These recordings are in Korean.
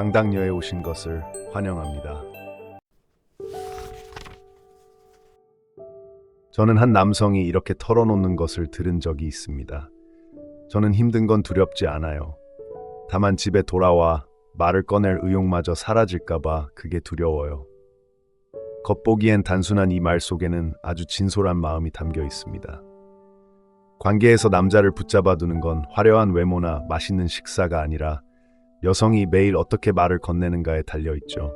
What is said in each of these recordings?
강당녀에 오신 것을 환영합니다. 저는 한 남성이 이렇게 털어놓는 것을 들은 적이 있습니다. 저는 힘든 건 두렵지 않아요. 다만 집에 돌아와 말을 꺼낼 의욕마저 사라질까봐 그게 두려워요. 겉보기엔 단순한 이 말 속에는 아주 진솔한 마음이 담겨 있습니다. 관계에서 남자를 붙잡아 두는 건 화려한 외모나 맛있는 식사가 아니라 여성이 매일 어떻게 말을 건네는가에 달려 있죠.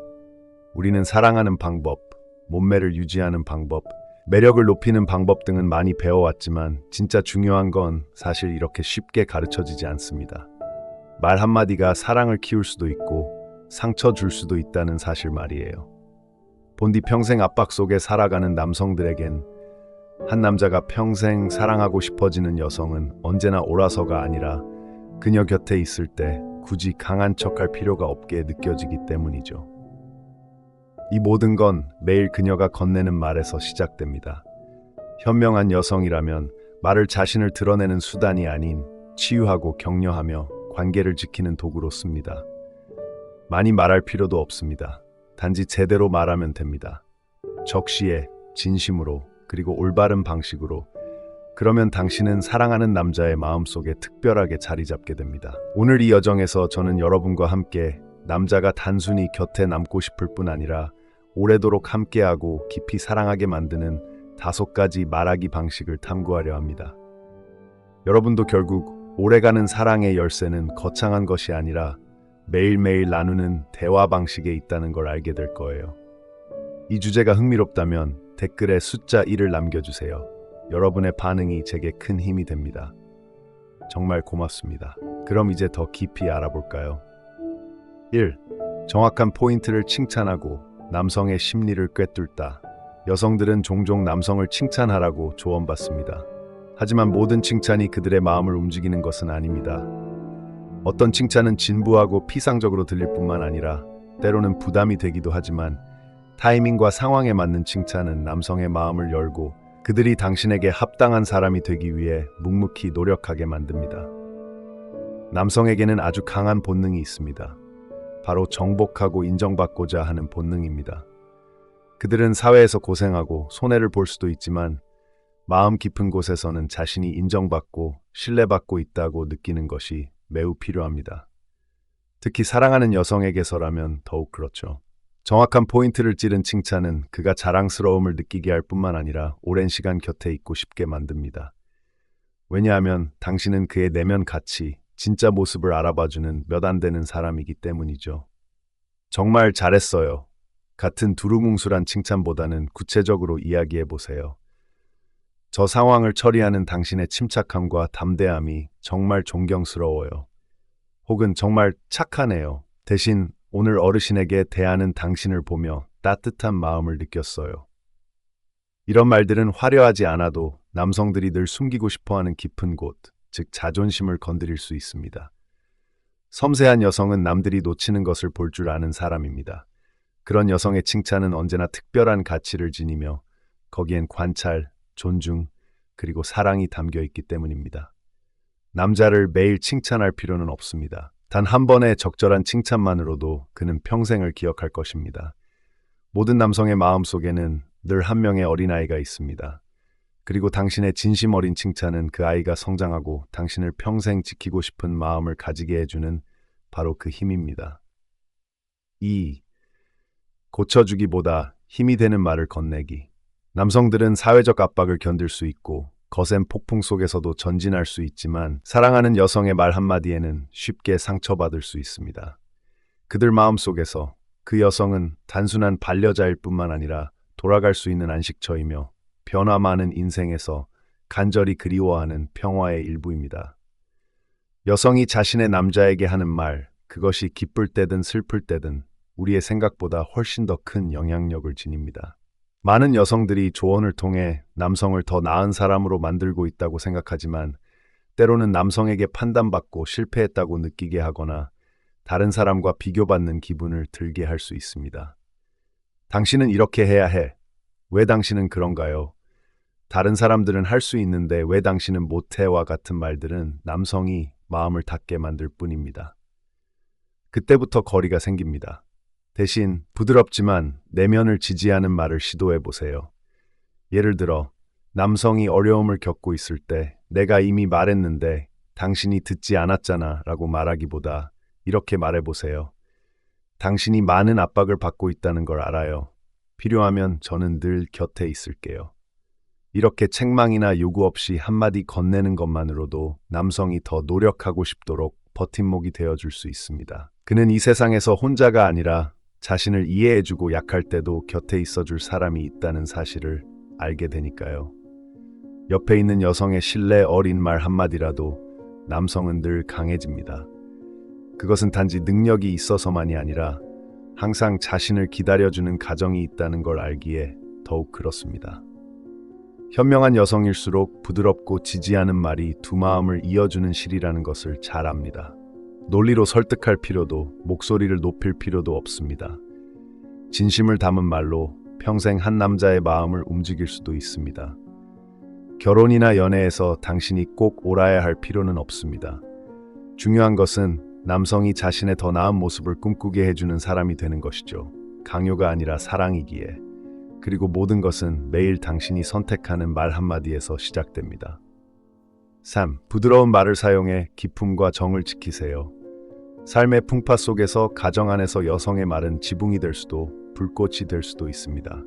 우리는 사랑하는 방법, 몸매를 유지하는 방법, 매력을 높이는 방법 등은 많이 배워왔지만 진짜 중요한 건 사실 이렇게 쉽게 가르쳐지지 않습니다. 말 한마디가 사랑을 키울 수도 있고 상처 줄 수도 있다는 사실 말이에요. 본디 평생 압박 속에 살아가는 남성들에겐 한 남자가 평생 사랑하고 싶어지는 여성은 언제나 오라서가 아니라 그녀 곁에 있을 때 굳이 강한 척할 필요가 없게 느껴지기 때문이죠. 이 모든 건 매일 그녀가 건네는 말에서 시작됩니다. 현명한 여성이라면 말을 자신을 드러내는 수단이 아닌 치유하고 격려하며 관계를 지키는 도구로 씁니다. 많이 말할 필요도 없습니다. 단지 제대로 말하면 됩니다. 적시에, 진심으로, 그리고 올바른 방식으로. 그러면 당신은 사랑하는 남자의 마음속에 특별하게 자리 잡게 됩니다. 오늘 이 여정에서 저는 여러분과 함께 남자가 단순히 곁에 남고 싶을 뿐 아니라 오래도록 함께하고 깊이 사랑하게 만드는 다섯 가지 말하기 방식을 탐구하려 합니다. 여러분도 결국 오래가는 사랑의 열쇠는 거창한 것이 아니라 매일매일 나누는 대화 방식에 있다는 걸 알게 될 거예요. 이 주제가 흥미롭다면 댓글에 숫자 1을 남겨주세요. 여러분의 반응이 제게 큰 힘이 됩니다. 정말 고맙습니다. 그럼 이제 더 깊이 알아볼까요? 1. 정확한 포인트를 칭찬하고 남성의 심리를 꿰뚫다. 여성들은 종종 남성을 칭찬하라고 조언받습니다. 하지만 모든 칭찬이 그들의 마음을 움직이는 것은 아닙니다. 어떤 칭찬은 진부하고 피상적으로 들릴 뿐만 아니라 때로는 부담이 되기도 하지만 타이밍과 상황에 맞는 칭찬은 남성의 마음을 열고 그들이 당신에게 합당한 사람이 되기 위해 묵묵히 노력하게 만듭니다. 남성에게는 아주 강한 본능이 있습니다. 바로 정복하고 인정받고자 하는 본능입니다. 그들은 사회에서 고생하고 손해를 볼 수도 있지만 마음 깊은 곳에서는 자신이 인정받고 신뢰받고 있다고 느끼는 것이 매우 필요합니다. 특히 사랑하는 여성에게서라면 더욱 그렇죠. 정확한 포인트를 찌른 칭찬은 그가 자랑스러움을 느끼게 할 뿐만 아니라 오랜 시간 곁에 있고 싶게 만듭니다. 왜냐하면 당신은 그의 내면 가치, 진짜 모습을 알아봐주는 몇 안 되는 사람이기 때문이죠. 정말 잘했어요. 같은 두루뭉술한 칭찬보다는 구체적으로 이야기해 보세요. 저 상황을 처리하는 당신의 침착함과 담대함이 정말 존경스러워요. 혹은 정말 착하네요. 대신 오늘 어르신에게 대하는 당신을 보며 따뜻한 마음을 느꼈어요. 이런 말들은 화려하지 않아도 남성들이 늘 숨기고 싶어 하는 깊은 곳, 즉 자존심을 건드릴 수 있습니다. 섬세한 여성은 남들이 놓치는 것을 볼 줄 아는 사람입니다. 그런 여성의 칭찬은 언제나 특별한 가치를 지니며 거기엔 관찰, 존중, 그리고 사랑이 담겨 있기 때문입니다. 남자를 매일 칭찬할 필요는 없습니다. 단 한 번의 적절한 칭찬만으로도 그는 평생을 기억할 것입니다. 모든 남성의 마음 속에는 늘 한 명의 어린아이가 있습니다. 그리고 당신의 진심 어린 칭찬은 그 아이가 성장하고 당신을 평생 지키고 싶은 마음을 가지게 해주는 바로 그 힘입니다. 2. 고쳐주기보다 힘이 되는 말을 건네기. 남성들은 사회적 압박을 견딜 수 있고 거센 폭풍 속에서도 전진할 수 있지만 사랑하는 여성의 말 한마디에는 쉽게 상처받을 수 있습니다. 그들 마음 속에서 그 여성은 단순한 반려자일 뿐만 아니라 돌아갈 수 있는 안식처이며 변화 많은 인생에서 간절히 그리워하는 평화의 일부입니다. 여성이 자신의 남자에게 하는 말, 그것이 기쁠 때든 슬플 때든 우리의 생각보다 훨씬 더 큰 영향력을 지닙니다. 많은 여성들이 조언을 통해 남성을 더 나은 사람으로 만들고 있다고 생각하지만 때로는 남성에게 판단받고 실패했다고 느끼게 하거나 다른 사람과 비교받는 기분을 들게 할 수 있습니다. 당신은 이렇게 해야 해. 왜 당신은 그런가요? 다른 사람들은 할 수 있는데 왜 당신은 못해와 같은 말들은 남성이 마음을 닫게 만들 뿐입니다. 그때부터 거리가 생깁니다. 대신 부드럽지만 내면을 지지하는 말을 시도해 보세요. 예를 들어, 남성이 어려움을 겪고 있을 때 내가 이미 말했는데 당신이 듣지 않았잖아 라고 말하기보다 이렇게 말해 보세요. 당신이 많은 압박을 받고 있다는 걸 알아요. 필요하면 저는 늘 곁에 있을게요. 이렇게 책망이나 요구 없이 한마디 건네는 것만으로도 남성이 더 노력하고 싶도록 버팀목이 되어줄 수 있습니다. 그는 이 세상에서 혼자가 아니라 자신을 이해해주고 약할 때도 곁에 있어줄 사람이 있다는 사실을 알게 되니까요. 옆에 있는 여성의 신뢰 어린 말 한마디라도 남성은 늘 강해집니다. 그것은 단지 능력이 있어서만이 아니라 항상 자신을 기다려주는 가정이 있다는 걸 알기에 더욱 그렇습니다. 현명한 여성일수록 부드럽고 지지하는 말이 두 마음을 이어주는 실이라는 것을 잘 압니다. 논리로 설득할 필요도 목소리를 높일 필요도 없습니다. 진심을 담은 말로 평생 한 남자의 마음을 움직일 수도 있습니다. 결혼이나 연애에서 당신이 꼭 옳아야 할 필요는 없습니다. 중요한 것은 남성이 자신의 더 나은 모습을 꿈꾸게 해주는 사람이 되는 것이죠. 강요가 아니라 사랑이기에. 그리고 모든 것은 매일 당신이 선택하는 말 한마디에서 시작됩니다. 3. 부드러운 말을 사용해 기품과 정을 지키세요. 삶의 풍파 속에서 가정 안에서 여성의 말은 지붕이 될 수도 불꽃이 될 수도 있습니다.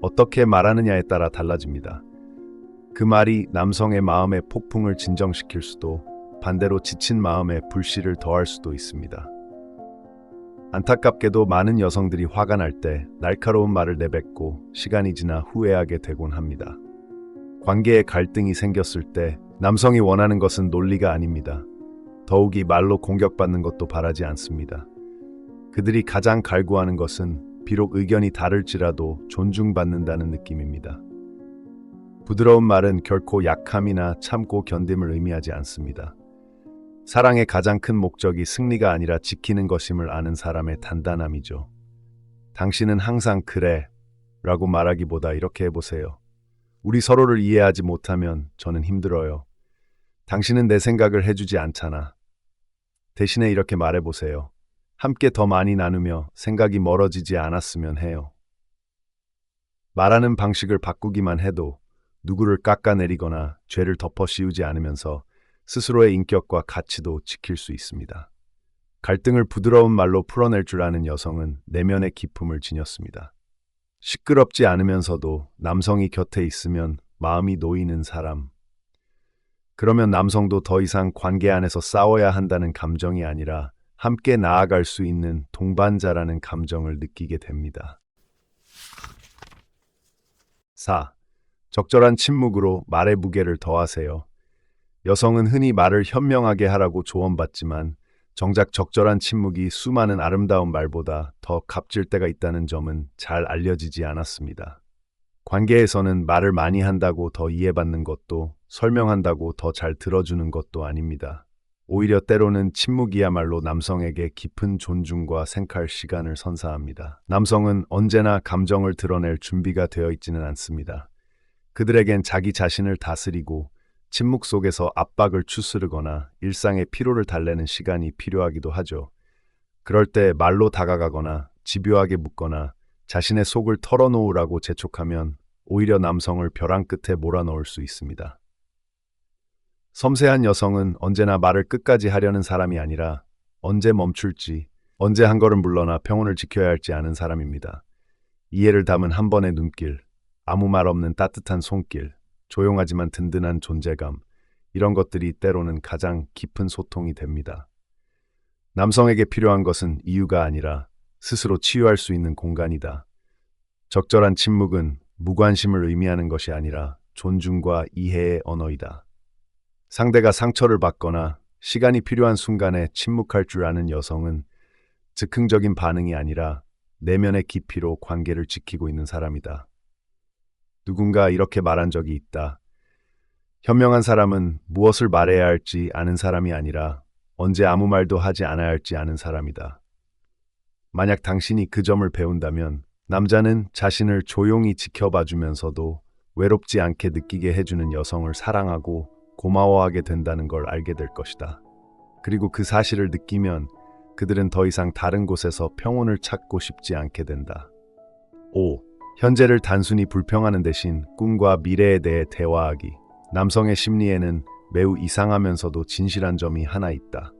어떻게 말하느냐에 따라 달라집니다. 그 말이 남성의 마음의 폭풍을 진정시킬 수도 반대로 지친 마음에 불씨를 더할 수도 있습니다. 안타깝게도 많은 여성들이 화가 날 때 날카로운 말을 내뱉고 시간이 지나 후회하게 되곤 합니다. 관계에 갈등이 생겼을 때 남성이 원하는 것은 논리가 아닙니다. 더욱이 말로 공격받는 것도 바라지 않습니다. 그들이 가장 갈구하는 것은 비록 의견이 다를지라도 존중받는다는 느낌입니다. 부드러운 말은 결코 약함이나 참고 견딤을 의미하지 않습니다. 사랑의 가장 큰 목적이 승리가 아니라 지키는 것임을 아는 사람의 단단함이죠. 당신은 항상 그래 라고 말하기보다 이렇게 해보세요. 우리 서로를 이해하지 못하면 저는 힘들어요. 당신은 내 생각을 해주지 않잖아. 대신에 이렇게 말해보세요. 함께 더 많이 나누며 생각이 멀어지지 않았으면 해요. 말하는 방식을 바꾸기만 해도 누구를 깎아내리거나 죄를 덮어 씌우지 않으면서 스스로의 인격과 가치도 지킬 수 있습니다. 갈등을 부드러운 말로 풀어낼 줄 아는 여성은 내면의 기품을 지녔습니다. 시끄럽지 않으면서도 남성이 곁에 있으면 마음이 놓이는 사람. 그러면 남성도 더 이상 관계 안에서 싸워야 한다는 감정이 아니라 함께 나아갈 수 있는 동반자라는 감정을 느끼게 됩니다. 4. 적절한 침묵으로 말의 무게를 더하세요. 여성은 흔히 말을 현명하게 하라고 조언받지만 정작 적절한 침묵이 수많은 아름다운 말보다 더 값질 때가 있다는 점은 잘 알려지지 않았습니다. 관계에서는 말을 많이 한다고 더 이해받는 것도 설명한다고 더 잘 들어주는 것도 아닙니다. 오히려 때로는 침묵이야말로 남성에게 깊은 존중과 생칼 시간을 선사합니다. 남성은 언제나 감정을 드러낼 준비가 되어 있지는 않습니다. 그들에겐 자기 자신을 다스리고 침묵 속에서 압박을 추스르거나 일상의 피로를 달래는 시간이 필요하기도 하죠. 그럴 때 말로 다가가거나 집요하게 묻거나 자신의 속을 털어놓으라고 재촉하면 오히려 남성을 벼랑 끝에 몰아넣을 수 있습니다. 섬세한 여성은 언제나 말을 끝까지 하려는 사람이 아니라 언제 멈출지, 언제 한 걸음 물러나 평온을 지켜야 할지 아는 사람입니다. 이해를 담은 한 번의 눈길, 아무 말 없는 따뜻한 손길, 조용하지만 든든한 존재감, 이런 것들이 때로는 가장 깊은 소통이 됩니다. 남성에게 필요한 것은 이유가 아니라 스스로 치유할 수 있는 공간이다. 적절한 침묵은 무관심을 의미하는 것이 아니라 존중과 이해의 언어이다. 상대가 상처를 받거나 시간이 필요한 순간에 침묵할 줄 아는 여성은 즉흥적인 반응이 아니라 내면의 깊이로 관계를 지키고 있는 사람이다. 누군가 이렇게 말한 적이 있다. 현명한 사람은 무엇을 말해야 할지 아는 사람이 아니라 언제 아무 말도 하지 않아야 할지 아는 사람이다. 만약 당신이 그 점을 배운다면 남자는 자신을 조용히 지켜봐 주면서도 외롭지 않게 느끼게 해주는 여성을 사랑하고 고마워하게 된다는 걸 알게 될 것이다. 그리고 그 사실을 느끼면 그들은 더 이상 다른 곳에서 평온을 찾고 싶지 않게 된다. 5. 현재를 단순히 불평하는 대신 꿈과 미래에 대해 대화하기. 남성의 심리에는 매우 이상하면서도 진실한 점이 하나 있다.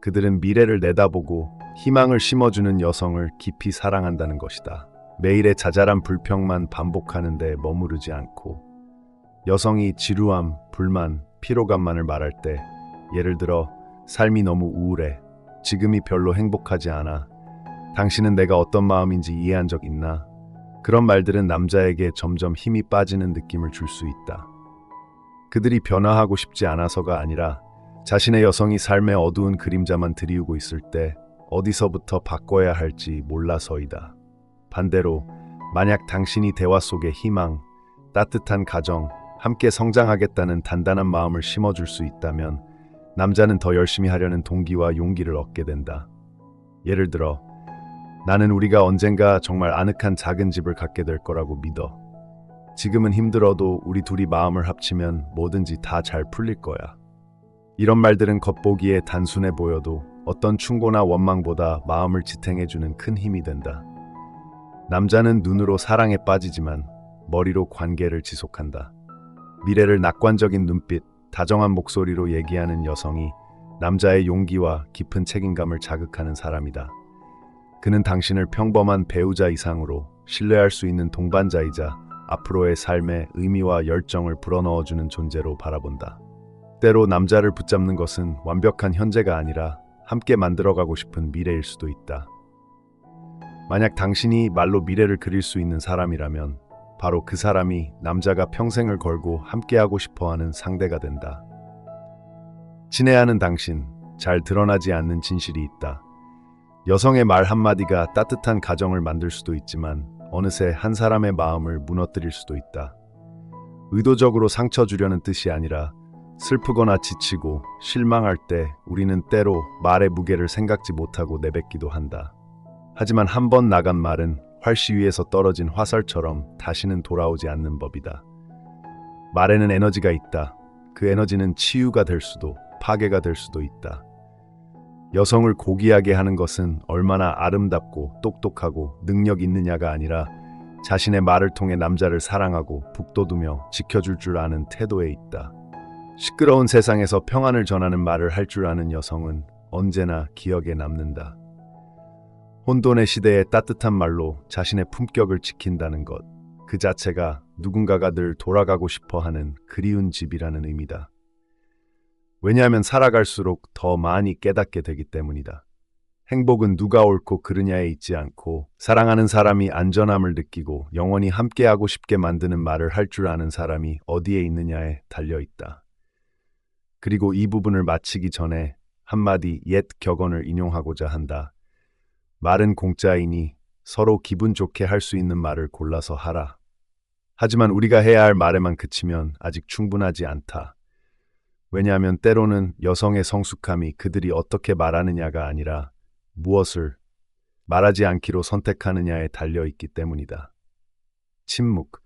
그들은 미래를 내다보고 희망을 심어주는 여성을 깊이 사랑한다는 것이다. 매일의 자잘한 불평만 반복하는데 머무르지 않고 여성이 지루함, 불만, 피로감만을 말할 때 예를 들어 삶이 너무 우울해. 지금이 별로 행복하지 않아. 당신은 내가 어떤 마음인지 이해한 적 있나? 그런 말들은 남자에게 점점 힘이 빠지는 느낌을 줄 수 있다. 그들이 변화하고 싶지 않아서가 아니라 자신의 여성이 삶의 어두운 그림자만 드리우고 있을 때 어디서부터 바꿔야 할지 몰라서이다. 반대로 만약 당신이 대화 속에 희망, 따뜻한 가정, 함께 성장하겠다는 단단한 마음을 심어줄 수 있다면 남자는 더 열심히 하려는 동기와 용기를 얻게 된다. 예를 들어, 나는 우리가 언젠가 정말 아늑한 작은 집을 갖게 될 거라고 믿어. 지금은 힘들어도 우리 둘이 마음을 합치면 뭐든지 다 잘 풀릴 거야. 이런 말들은 겉보기에 단순해 보여도 어떤 충고나 원망보다 마음을 지탱해주는 큰 힘이 된다. 남자는 눈으로 사랑에 빠지지만 머리로 관계를 지속한다. 미래를 낙관적인 눈빛, 다정한 목소리로 얘기하는 여성이 남자의 용기와 깊은 책임감을 자극하는 사람이다. 그는 당신을 평범한 배우자 이상으로 신뢰할 수 있는 동반자이자 앞으로의 삶에 의미와 열정을 불어넣어주는 존재로 바라본다. 때로 남자를 붙잡는 것은 완벽한 현재가 아니라 함께 만들어가고 싶은 미래일 수도 있다. 만약 당신이 말로 미래를 그릴 수 있는 사람이라면 바로 그 사람이 남자가 평생을 걸고 함께하고 싶어 하는 상대가 된다. 친애하는 당신, 잘 드러나지 않는 진실이 있다. 여성의 말 한마디가 따뜻한 가정을 만들 수도 있지만 어느새 한 사람의 마음을 무너뜨릴 수도 있다. 의도적으로 상처 주려는 뜻이 아니라 슬프거나 지치고 실망할 때 우리는 때로 말의 무게를 생각지 못하고 내뱉기도 한다. 하지만 한 번 나간 말은 활시 위에서 떨어진 화살처럼 다시는 돌아오지 않는 법이다. 말에는 에너지가 있다. 그 에너지는 치유가 될 수도 파괴가 될 수도 있다. 여성을 고귀하게 하는 것은 얼마나 아름답고 똑똑하고 능력 있느냐가 아니라 자신의 말을 통해 남자를 사랑하고 북돋우며 지켜줄 줄 아는 태도에 있다. 시끄러운 세상에서 평안을 전하는 말을 할 줄 아는 여성은 언제나 기억에 남는다. 혼돈의 시대에 따뜻한 말로 자신의 품격을 지킨다는 것, 그 자체가 누군가가 늘 돌아가고 싶어 하는 그리운 집이라는 의미다. 왜냐하면 살아갈수록 더 많이 깨닫게 되기 때문이다. 행복은 누가 옳고 그르냐에 있지 않고 사랑하는 사람이 안전함을 느끼고 영원히 함께하고 싶게 만드는 말을 할 줄 아는 사람이 어디에 있느냐에 달려 있다. 그리고 이 부분을 마치기 전에 한마디 옛 격언을 인용하고자 한다. 말은 공짜이니 서로 기분 좋게 할 수 있는 말을 골라서 하라. 하지만 우리가 해야 할 말에만 그치면 아직 충분하지 않다. 왜냐하면 때로는 여성의 성숙함이 그들이 어떻게 말하느냐가 아니라 무엇을 말하지 않기로 선택하느냐에 달려 있기 때문이다. 침묵.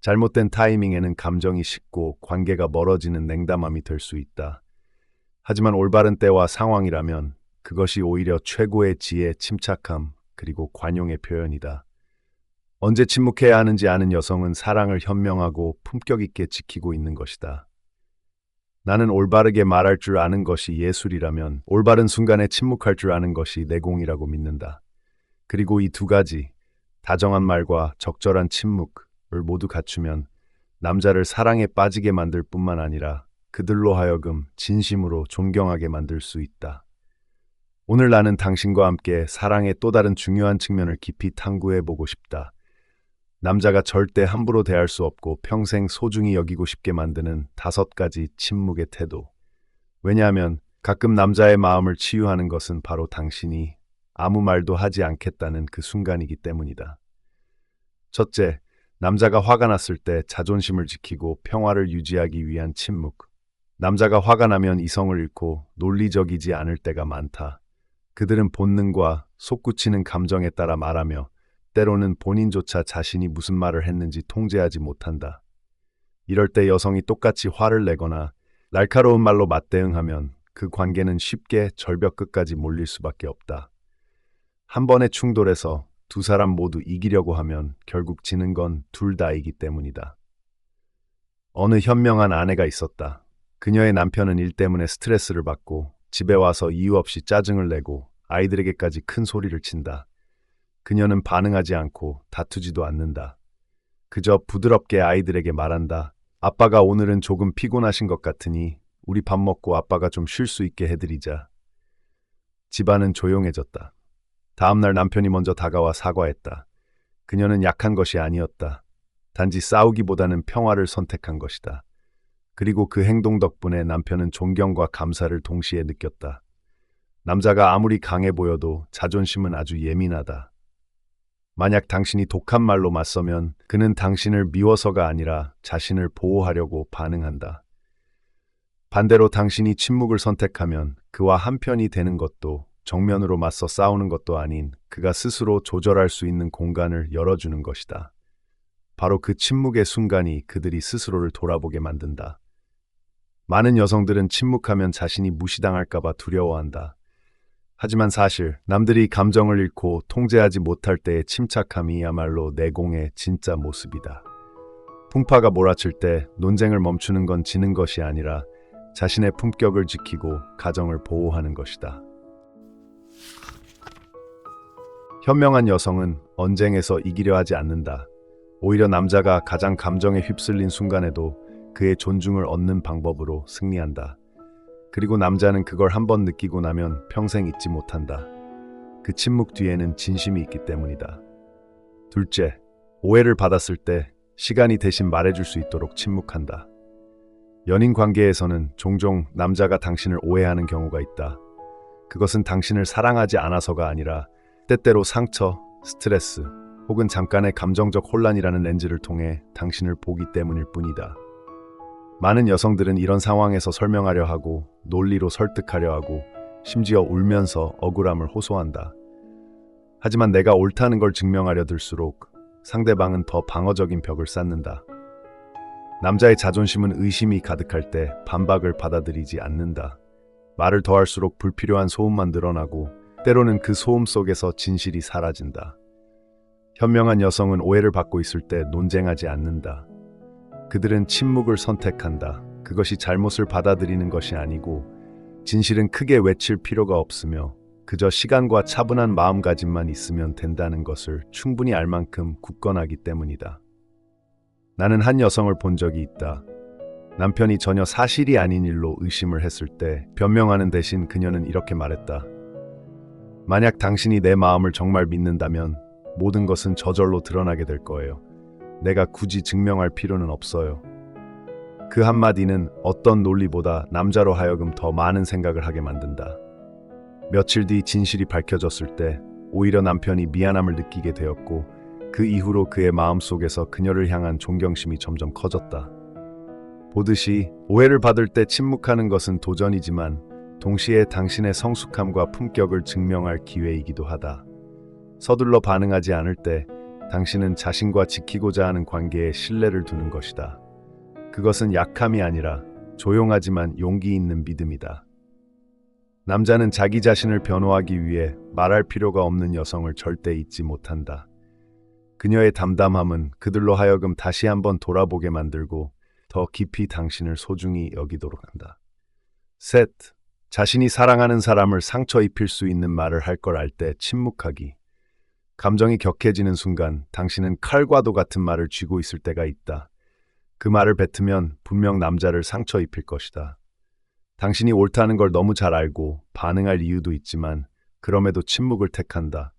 잘못된 타이밍에는 감정이 식고 관계가 멀어지는 냉담함이 될 수 있다. 하지만 올바른 때와 상황이라면 그것이 오히려 최고의 지혜, 침착함, 그리고 관용의 표현이다. 언제 침묵해야 하는지 아는 여성은 사랑을 현명하고 품격 있게 지키고 있는 것이다. 나는 올바르게 말할 줄 아는 것이 예술이라면 올바른 순간에 침묵할 줄 아는 것이 내공이라고 믿는다. 그리고 이 두 가지, 다정한 말과 적절한 침묵을 모두 갖추면 남자를 사랑에 빠지게 만들 뿐만 아니라 그들로 하여금 진심으로 존경하게 만들 수 있다. 오늘 나는 당신과 함께 사랑의 또 다른 중요한 측면을 깊이 탐구해 보고 싶다. 남자가 절대 함부로 대할 수 없고 평생 소중히 여기고 싶게 만드는 다섯 가지 침묵의 태도. 왜냐하면 가끔 남자의 마음을 치유하는 것은 바로 당신이 아무 말도 하지 않겠다는 그 순간이기 때문이다. 첫째, 남자가 화가 났을 때 자존심을 지키고 평화를 유지하기 위한 침묵. 남자가 화가 나면 이성을 잃고 논리적이지 않을 때가 많다. 그들은 본능과 솟구치는 감정에 따라 말하며 때로는 본인조차 자신이 무슨 말을 했는지 통제하지 못한다. 이럴 때 여성이 똑같이 화를 내거나 날카로운 말로 맞대응하면 그 관계는 쉽게 절벽 끝까지 몰릴 수밖에 없다. 한 번의 충돌에서 두 사람 모두 이기려고 하면 결국 지는 건 둘 다이기 때문이다. 어느 현명한 아내가 있었다. 그녀의 남편은 일 때문에 스트레스를 받고 집에 와서 이유 없이 짜증을 내고 아이들에게까지 큰 소리를 친다. 그녀는 반응하지 않고 다투지도 않는다. 그저 부드럽게 아이들에게 말한다. 아빠가 오늘은 조금 피곤하신 것 같으니 우리 밥 먹고 아빠가 좀 쉴 수 있게 해드리자. 집안은 조용해졌다. 다음날 남편이 먼저 다가와 사과했다. 그녀는 약한 것이 아니었다. 단지 싸우기보다는 평화를 선택한 것이다. 그리고 그 행동 덕분에 남편은 존경과 감사를 동시에 느꼈다. 남자가 아무리 강해 보여도 자존심은 아주 예민하다. 만약 당신이 독한 말로 맞서면 그는 당신을 미워서가 아니라 자신을 보호하려고 반응한다. 반대로 당신이 침묵을 선택하면 그와 한편이 되는 것도 정면으로 맞서 싸우는 것도 아닌 그가 스스로 조절할 수 있는 공간을 열어주는 것이다. 바로 그 침묵의 순간이 그들이 스스로를 돌아보게 만든다. 많은 여성들은 침묵하면 자신이 무시당할까봐 두려워한다. 하지만 사실 남들이 감정을 잃고 통제하지 못할 때의 침착함이야말로 내공의 진짜 모습이다. 풍파가 몰아칠 때 논쟁을 멈추는 건 지는 것이 아니라 자신의 품격을 지키고 가정을 보호하는 것이다. 현명한 여성은 언쟁에서 이기려 하지 않는다. 오히려 남자가 가장 감정에 휩쓸린 순간에도 그의 존중을 얻는 방법으로 승리한다. 그리고 남자는 그걸 한번 느끼고 나면 평생 잊지 못한다. 그 침묵 뒤에는 진심이 있기 때문이다. 둘째, 오해를 받았을 때 시간이 대신 말해줄 수 있도록 침묵한다. 연인 관계에서는 종종 남자가 당신을 오해하는 경우가 있다. 그것은 당신을 사랑하지 않아서가 아니라 때때로 상처, 스트레스, 혹은 잠깐의 감정적 혼란이라는 렌즈를 통해 당신을 보기 때문일 뿐이다. 많은 여성들은 이런 상황에서 설명하려 하고 논리로 설득하려 하고 심지어 울면서 억울함을 호소한다. 하지만 내가 옳다는 걸 증명하려 들수록 상대방은 더 방어적인 벽을 쌓는다. 남자의 자존심은 의심이 가득할 때 반박을 받아들이지 않는다. 말을 더할수록 불필요한 소음만 늘어나고 때로는 그 소음 속에서 진실이 사라진다. 현명한 여성은 오해를 받고 있을 때 논쟁하지 않는다. 그들은 침묵을 선택한다. 그것이 잘못을 받아들이는 것이 아니고 진실은 크게 외칠 필요가 없으며 그저 시간과 차분한 마음가짐만 있으면 된다는 것을 충분히 알 만큼 굳건하기 때문이다. 나는 한 여성을 본 적이 있다. 남편이 전혀 사실이 아닌 일로 의심을 했을 때 변명하는 대신 그녀는 이렇게 말했다. 만약 당신이 내 마음을 정말 믿는다면 모든 것은 저절로 드러나게 될 거예요. 내가 굳이 증명할 필요는 없어요. 그 한마디는 어떤 논리보다 남자로 하여금 더 많은 생각을 하게 만든다. 며칠 뒤 진실이 밝혀졌을 때 오히려 남편이 미안함을 느끼게 되었고 그 이후로 그의 마음속에서 그녀를 향한 존경심이 점점 커졌다. 보듯이 오해를 받을 때 침묵하는 것은 도전이지만 동시에 당신의 성숙함과 품격을 증명할 기회이기도 하다. 서둘러 반응하지 않을 때 당신은 자신과 지키고자 하는 관계에 신뢰를 두는 것이다. 그것은 약함이 아니라 조용하지만 용기 있는 믿음이다. 남자는 자기 자신을 변호하기 위해 말할 필요가 없는 여성을 절대 잊지 못한다. 그녀의 담담함은 그들로 하여금 다시 한번 돌아보게 만들고 더 깊이 당신을 소중히 여기도록 한다. 셋, 자신이 사랑하는 사람을 상처 입힐 수 있는 말을 할 걸 알 때 침묵하기. 감정이 격해지는 순간 당신은 칼과도 같은 말을 쥐고 있을 때가 있다. 그 말을 뱉으면 분명 남자를 상처 입힐 것이다. 당신이 옳다는 걸 너무 잘 알고 반응할 이유도 있지만 그럼에도 침묵을 택한다.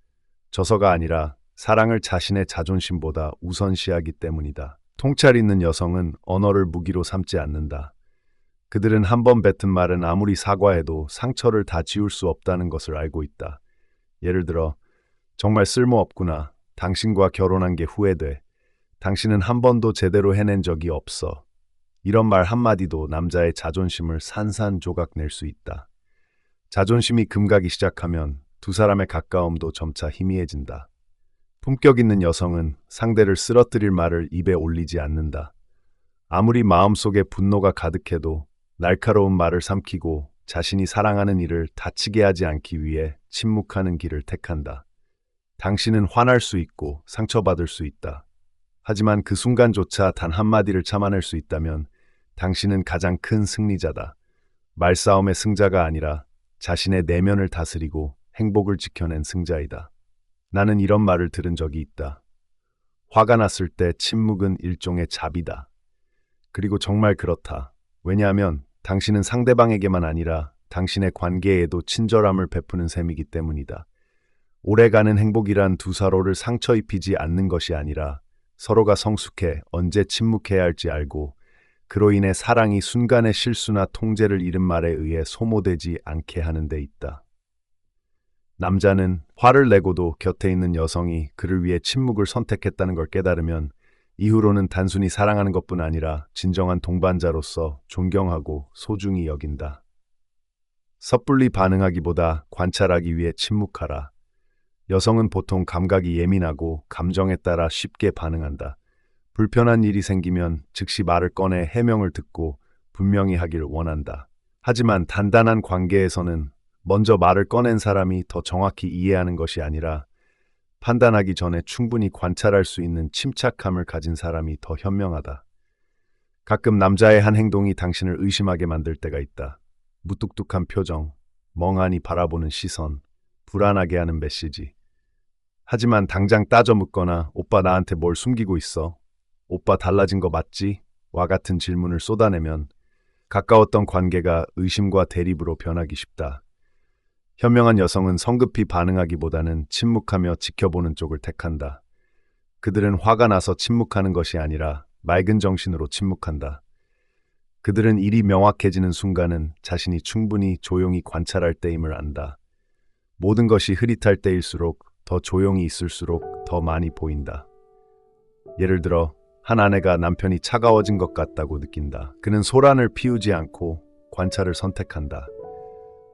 저서가 아니라 사랑을 자신의 자존심보다 우선시하기 때문이다. 통찰 있는 여성은 언어를 무기로 삼지 않는다. 그들은 한 번 뱉은 말은 아무리 사과해도 상처를 다 지울 수 없다는 것을 알고 있다. 예를 들어 정말 쓸모없구나. 당신과 결혼한 게 후회돼. 당신은 한 번도 제대로 해낸 적이 없어. 이런 말 한마디도 남자의 자존심을 산산조각 낼 수 있다. 자존심이 금가기 시작하면 두 사람의 가까움도 점차 희미해진다. 품격 있는 여성은 상대를 쓰러뜨릴 말을 입에 올리지 않는다. 아무리 마음속에 분노가 가득해도 날카로운 말을 삼키고 자신이 사랑하는 이를 다치게 하지 않기 위해 침묵하는 길을 택한다. 당신은 화날 수 있고 상처받을 수 있다. 하지만 그 순간조차 단 한마디를 참아낼 수 있다면 당신은 가장 큰 승리자다. 말싸움의 승자가 아니라 자신의 내면을 다스리고 행복을 지켜낸 승자이다. 나는 이런 말을 들은 적이 있다. 화가 났을 때 침묵은 일종의 자비다. 그리고 정말 그렇다. 왜냐하면 당신은 상대방에게만 아니라 당신의 관계에도 친절함을 베푸는 셈이기 때문이다. 오래가는 행복이란 두 서로를 상처 입히지 않는 것이 아니라 서로가 성숙해 언제 침묵해야 할지 알고 그로 인해 사랑이 순간의 실수나 통제를 잃은 말에 의해 소모되지 않게 하는 데 있다. 남자는 화를 내고도 곁에 있는 여성이 그를 위해 침묵을 선택했다는 걸 깨달으면 이후로는 단순히 사랑하는 것뿐 아니라 진정한 동반자로서 존경하고 소중히 여긴다. 섣불리 반응하기보다 관찰하기 위해 침묵하라. 여성은 보통 감각이 예민하고 감정에 따라 쉽게 반응한다. 불편한 일이 생기면 즉시 말을 꺼내 해명을 듣고 분명히 하길 원한다. 하지만 단단한 관계에서는 먼저 말을 꺼낸 사람이 더 정확히 이해하는 것이 아니라 판단하기 전에 충분히 관찰할 수 있는 침착함을 가진 사람이 더 현명하다. 가끔 남자의 한 행동이 당신을 의심하게 만들 때가 있다. 무뚝뚝한 표정, 멍하니 바라보는 시선, 불안하게 하는 메시지. 하지만 당장 따져 묻거나 오빠 나한테 뭘 숨기고 있어? 오빠 달라진 거 맞지? 와 같은 질문을 쏟아내면 가까웠던 관계가 의심과 대립으로 변하기 쉽다. 현명한 여성은 성급히 반응하기보다는 침묵하며 지켜보는 쪽을 택한다. 그들은 화가 나서 침묵하는 것이 아니라 맑은 정신으로 침묵한다. 그들은 일이 명확해지는 순간은 자신이 충분히 조용히 관찰할 때임을 안다. 모든 것이 흐릿할 때일수록 더 조용히 있을수록 더 많이 보인다. 예를 들어, 한 아내가 남편이 차가워진 것 같다고 느낀다. 그는 소란을 피우지 않고 관찰을 선택한다.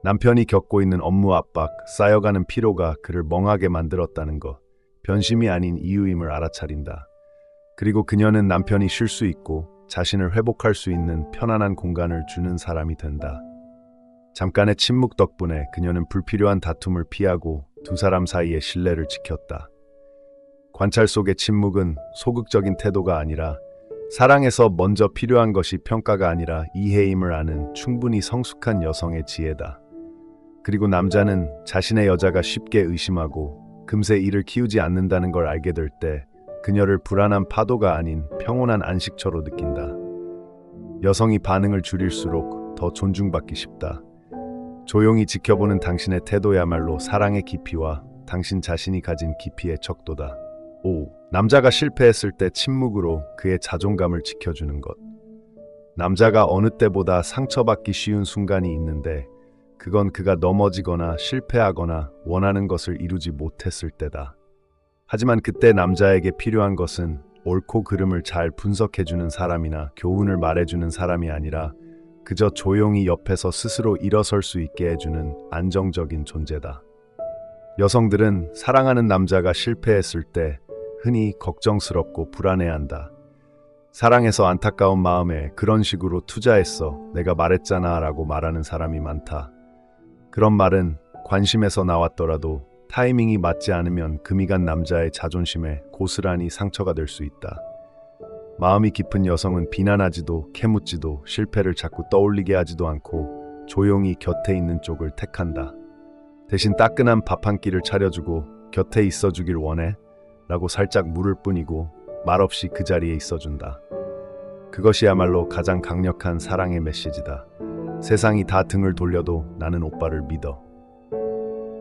남편이 겪고 있는 업무 압박, 쌓여가는 피로가 그를 멍하게 만들었다는 것, 변심이 아닌 이유임을 알아차린다. 그리고 그녀는 남편이 쉴 수 있고 자신을 회복할 수 있는 편안한 공간을 주는 사람이 된다. 잠깐의 침묵 덕분에 그녀는 불필요한 다툼을 피하고 두 사람 사이의 신뢰를 지켰다. 관찰 속의 침묵은 소극적인 태도가 아니라 사랑에서 먼저 필요한 것이 평가가 아니라 이해임을 아는 충분히 성숙한 여성의 지혜다. 그리고 남자는 자신의 여자가 쉽게 의심하고 금세 이를 키우지 않는다는 걸 알게 될 때 그녀를 불안한 파도가 아닌 평온한 안식처로 느낀다. 여성이 반응을 줄일수록 더 존중받기 쉽다. 조용히 지켜보는 당신의 태도야말로 사랑의 깊이와 당신 자신이 가진 깊이의 척도다. 5. 남자가 실패했을 때 침묵으로 그의 자존감을 지켜주는 것. 남자가 어느 때보다 상처받기 쉬운 순간이 있는데 그건 그가 넘어지거나 실패하거나 원하는 것을 이루지 못했을 때다. 하지만 그때 남자에게 필요한 것은 옳고 그름을 잘 분석해주는 사람이나 교훈을 말해주는 사람이 아니라 그저 조용히 옆에서 스스로 일어설 수 있게 해주는 안정적인 존재다. 여성들은 사랑하는 남자가 실패했을 때 흔히 걱정스럽고 불안해한다. 사랑해서 안타까운 마음에 그런 식으로 투자했어. 내가 말했잖아. 라고 말하는 사람이 많다. 그런 말은 관심에서 나왔더라도 타이밍이 맞지 않으면 금이 간 남자의 자존심에 고스란히 상처가 될 수 있다. 마음이 깊은 여성은 비난하지도 캐묻지도 실패를 자꾸 떠올리게 하지도 않고 조용히 곁에 있는 쪽을 택한다. 대신 따끈한 밥 한 끼를 차려주고 곁에 있어주길 원해 라고 살짝 물을 뿐이고 말없이 그 자리에 있어준다. 그것이야말로 가장 강력한 사랑의 메시지다. 세상이 다 등을 돌려도 나는 오빠를 믿어.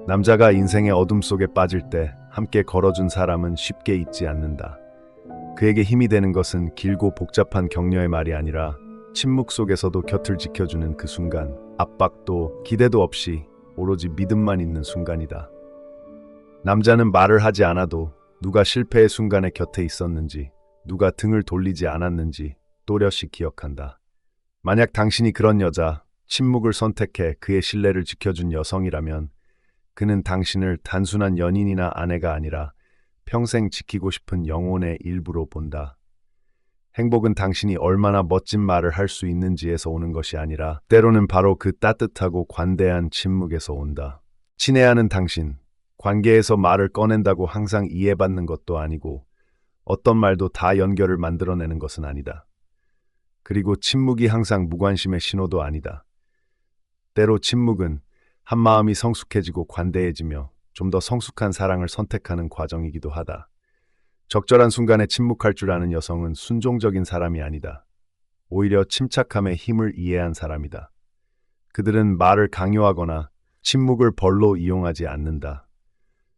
남자가 인생의 어둠 속에 빠질 때 함께 걸어준 사람은 쉽게 잊지 않는다. 그에게 힘이 되는 것은 길고 복잡한 격려의 말이 아니라 침묵 속에서도 곁을 지켜주는 그 순간, 압박도 기대도 없이 오로지 믿음만 있는 순간이다. 남자는 말을 하지 않아도 누가 실패의 순간에 곁에 있었는지, 누가 등을 돌리지 않았는지 또렷이 기억한다. 만약 당신이 그런 여자, 침묵을 선택해 그의 신뢰를 지켜준 여성이라면 그는 당신을 단순한 연인이나 아내가 아니라 평생 지키고 싶은 영혼의 일부로 본다. 행복은 당신이 얼마나 멋진 말을 할 수 있는지에서 오는 것이 아니라 때로는 바로 그 따뜻하고 관대한 침묵에서 온다. 친애하는 당신, 관계에서 말을 꺼낸다고 항상 이해받는 것도 아니고 어떤 말도 다 연결을 만들어내는 것은 아니다. 그리고 침묵이 항상 무관심의 신호도 아니다. 때로 침묵은 한 마음이 성숙해지고 관대해지며 좀 더 성숙한 사랑을 선택하는 과정이기도 하다. 적절한 순간에 침묵할 줄 아는 여성은 순종적인 사람이 아니다. 오히려 침착함의 힘을 이해한 사람이다. 그들은 말을 강요하거나 침묵을 벌로 이용하지 않는다.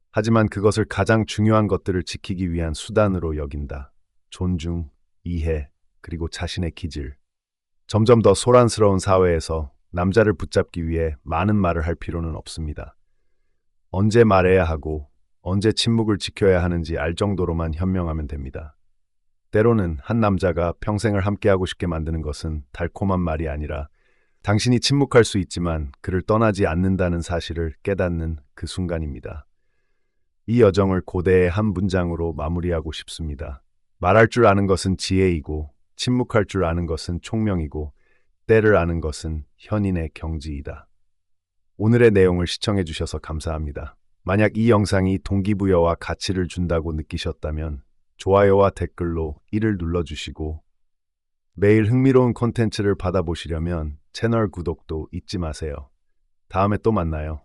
하지만 그것을 가장 중요한 것들을 지키기 위한 수단으로 여긴다. 존중, 이해, 그리고 자신의 기질. 점점 더 소란스러운 사회에서 남자를 붙잡기 위해 많은 말을 할 필요는 없습니다. 언제 말해야 하고 언제 침묵을 지켜야 하는지 알 정도로만 현명하면 됩니다. 때로는 한 남자가 평생을 함께하고 싶게 만드는 것은 달콤한 말이 아니라 당신이 침묵할 수 있지만 그를 떠나지 않는다는 사실을 깨닫는 그 순간입니다. 이 여정을 고대의 한 문장으로 마무리하고 싶습니다. 말할 줄 아는 것은 지혜이고 침묵할 줄 아는 것은 총명이고 때를 아는 것은 현인의 경지이다. 오늘의 내용을 시청해 주셔서 감사합니다. 만약 이 영상이 동기부여와 가치를 준다고 느끼셨다면 좋아요와 댓글로 이를 눌러주시고 매일 흥미로운 콘텐츠를 받아보시려면 채널 구독도 잊지 마세요. 다음에 또 만나요.